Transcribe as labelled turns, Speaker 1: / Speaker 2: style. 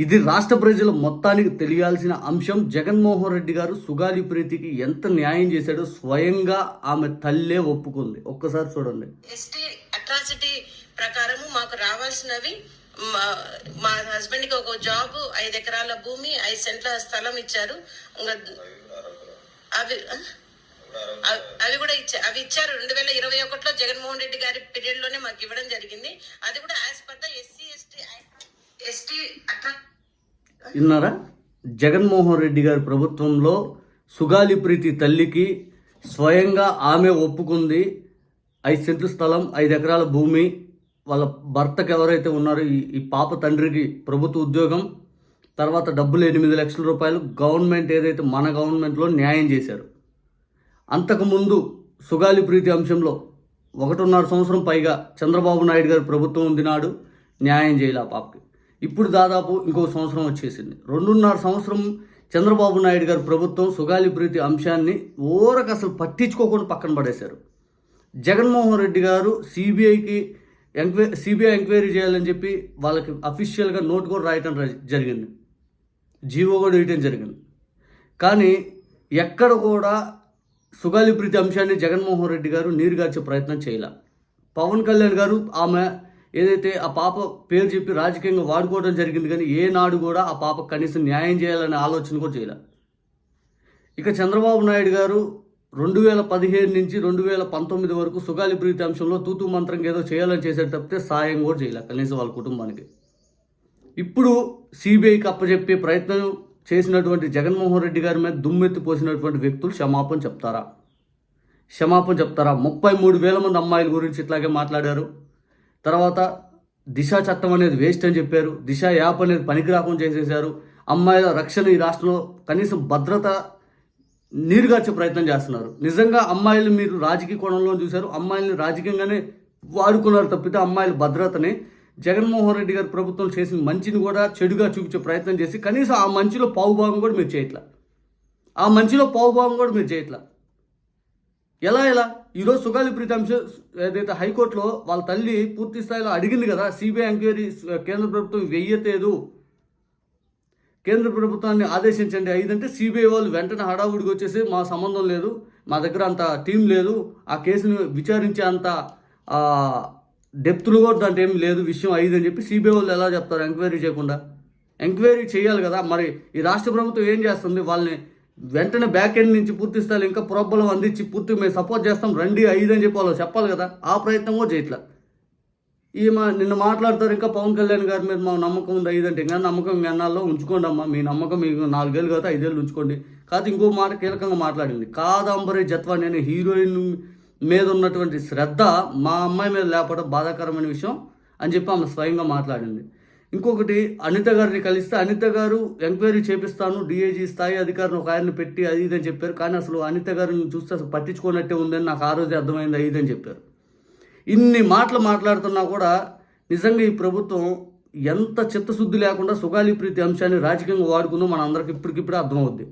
Speaker 1: ఇది రాష్ట్ర ప్రజల మొత్తానికి తెలియాల్సిన అంశం. జగన్మోహన్ రెడ్డి గారు సుగాలి ప్రీతికి ఎంత న్యాయం చేశాడో స్వయంగా ఆమె తల్లే ఒప్పుకుంది. ఒక్కసారి చూడండి.
Speaker 2: ఎస్టీ అట్రాసిటీ ప్రకారము మాకు రావాల్సినవి మా- మా హస్బెండ్కి ఒక జాబ్ ఐదు ఎకరాల భూమి ఐదు సెంట్ల స్థలం ఇచ్చారు. అవి అవి- అవి కూడా ఇచ్చా అవి ఇచ్చారు. రెండు వేల ఇరవై ఒకటిలో జగన్మోహన్ రెడ్డి గారి పీరియడ్లోనే మాకు ఇవ్వడం జరిగింది. అది కూడా as per the SC ST ST అట్రా
Speaker 1: విన్నారా? జగన్మోహన్ రెడ్డి గారి ప్రభుత్వంలో సుగాలి ప్రీతి తల్లికి స్వయంగా ఆమె ఒప్పుకుంది. ఐదు సెంట్ల స్థలం ఐదు ఎకరాల భూమి. వాళ్ళ భర్తకు ఎవరైతే ఉన్నారో ఈ ఈ పాప తండ్రికి ప్రభుత్వ ఉద్యోగం. తర్వాత డబ్బులు ఎనిమిది లక్షల రూపాయలు గవర్నమెంట్ ఏదైతే మన గవర్నమెంట్లో న్యాయం చేశారు. అంతకుముందు సుగాలి ప్రీతి అంశంలో ఒకటిన్నర సంవత్సరం పైగా చంద్రబాబు నాయుడు గారి ప్రభుత్వం ఉంది నాడు న్యాయం చేయాలి ఆ పాపకి. ఇప్పుడు దాదాపు ఇంకో సంవత్సరం వచ్చేసింది. రెండున్నర సంవత్సరం చంద్రబాబు నాయుడు గారి ప్రభుత్వం సుగాలి ప్రీతి అంశాన్ని ఓరకు అసలు పట్టించుకోకుండా పక్కన పడేశారు. జగన్మోహన్ రెడ్డి గారు సిబిఐకి ఎంక్వై సిబిఐ ఎంక్వైరీ చేయాలని చెప్పి వాళ్ళకి అఫీషియల్గా నోట్ కూడా రాయటం జరిగింది. జీవో కూడా వేయటం జరిగింది. కానీ ఎక్కడ కూడా సుగాలి ప్రీతి అంశాన్ని జగన్మోహన్ రెడ్డి గారు నీరుగార్చే ప్రయత్నం చేయలే. పవన్ కళ్యాణ్ గారు ఆమె ఏదైతే ఆ పాప పేరు చెప్పి రాజకీయంగా వాడుకోవడం జరిగింది కానీ ఏనాడు కూడా ఆ పాప కనీసం న్యాయం చేయాలనే ఆలోచన కూడా చేయలే. ఇక చంద్రబాబు నాయుడు గారు రెండు వేల పదిహేను నుంచి రెండు వేల పంతొమ్మిది వరకు సుగాలి ప్రీతి అంశంలో తూతూ మంత్రం ఏదో చేయాలని చేశారు తప్పితే సాయం కూడా చేయలే కనీసం వాళ్ళ కుటుంబానికి. ఇప్పుడు సిబిఐకి అప్పచెప్పే ప్రయత్నం చేసినటువంటి జగన్మోహన్ రెడ్డి గారి మీద దుమ్మెత్తి పోసినటువంటి వ్యక్తులు క్షమాపణ చెప్తారా? క్షమాపణ చెప్తారా? ముప్పై మూడు వేల మంది అమ్మాయిల గురించి ఇట్లాగే మాట్లాడారు. తర్వాత దిశ చట్టం అనేది వేస్ట్ అని చెప్పారు. దిశ యాప్ అనేది పనికి రాకుండా చేసేశారు. అమ్మాయిల రక్షణ ఈ రాష్ట్రంలో కనీసం భద్రత నీరుగార్చే ప్రయత్నం చేస్తున్నారు. నిజంగా అమ్మాయిలు మీరు రాజకీయ కోణంలో చూశారు. అమ్మాయిల్ని రాజకీయంగానే వాడుకున్నారు తప్పితే అమ్మాయిల భద్రతని జగన్మోహన్ రెడ్డి గారి ప్రభుత్వం చేసిన మంచిని కూడా చెడుగా చూపించే ప్రయత్నం చేసి కనీసం ఆ మంచిలో పావుభాగం కూడా మీరు చేయట్లా. ఆ మంచిలో పావుభాగం కూడా మీరు చేయట్లా. ఎలా ఎలా? ఈరోజు సుగాలి ప్రీతాంశ ఏదైతే హైకోర్టులో వాళ్ళ తల్లి పూర్తి స్థాయిలో అడిగింది కదా సిబిఐ ఎంక్వైరీ కేంద్ర ప్రభుత్వం వెయ్యతేదు కేంద్ర ప్రభుత్వాన్ని ఆదేశించండి. ఐదంటే సిబిఐ వాళ్ళు వెంటనే హడావుడికి వచ్చేసి మా సంబంధం లేదు మా దగ్గర అంత టీం లేదు ఆ కేసును విచారించే అంత డెప్త్లు కూడా దాంట్లో ఏం లేదు విషయం ఐదు అని చెప్పి సిబిఐ వాళ్ళు ఎలా చెప్తారు ఎంక్వైరీ చేయకుండా? ఎంక్వైరీ చేయాలి కదా. మరి ఈ రాష్ట్ర ప్రభుత్వం ఏం చేస్తుంది? వాళ్ళని వెంటనే బ్యాక్ ఎండ్ నుంచి పూర్తి స్థాయిలో ఇంకా ప్రోబలం అందించి పూర్తి మేము సపోర్ట్ చేస్తాం. రండి ఐదు అని చెప్పి వాళ్ళు చెప్పాలి కదా. ఆ ప్రయత్నం కూడా చేయట్లా. ఈమె నిన్న మాట్లాడతారు ఇంకా పవన్ కళ్యాణ్ గారి మీద మా నమ్మకం ఉంది? ఐదంటే ఇంకా నమ్మకం ఎన్నాల్లో ఉంచుకోండి అమ్మా. మీ నమ్మకం మీకు నాలుగేళ్ళు కాదు ఐదేళ్ళు ఉంచుకోండి. కాదు ఇంకో మాట కీలకంగా మాట్లాడింది. కాదంబరి జత్వా నేను హీరోయిన్ మీద ఉన్నటువంటి శ్రద్ధ మా అమ్మాయి మీద లేపడం బాధాకరమైన విషయం అని చెప్పి ఆమె స్వయంగా మాట్లాడింది. ఇంకొకటి అనిత గారిని కలిస్తే అనిత గారు ఎంక్వైరీ చేపిస్తాను డిఐజీ స్థాయి అధికారిని ఒక ఆయన్ని పెట్టి అది ఇది అని చెప్పారు. కానీ అసలు అనిత గారిని చూస్తే అసలు పట్టించుకోనట్టే ఉందని నాకు ఆ రోజే అర్థమైంది అది ఇది అని చెప్పారు. ఇన్ని మాటలు మాట్లాడుతున్నా కూడా నిజంగా ఈ ప్రభుత్వం ఎంత చిత్తశుద్ధి లేకుండా సుగాలి ప్రీతి అంశాన్ని రాజకీయంగా వాడుకుందో మన అందరికి ఇప్పటికిప్పుడే అర్థమవుద్ది.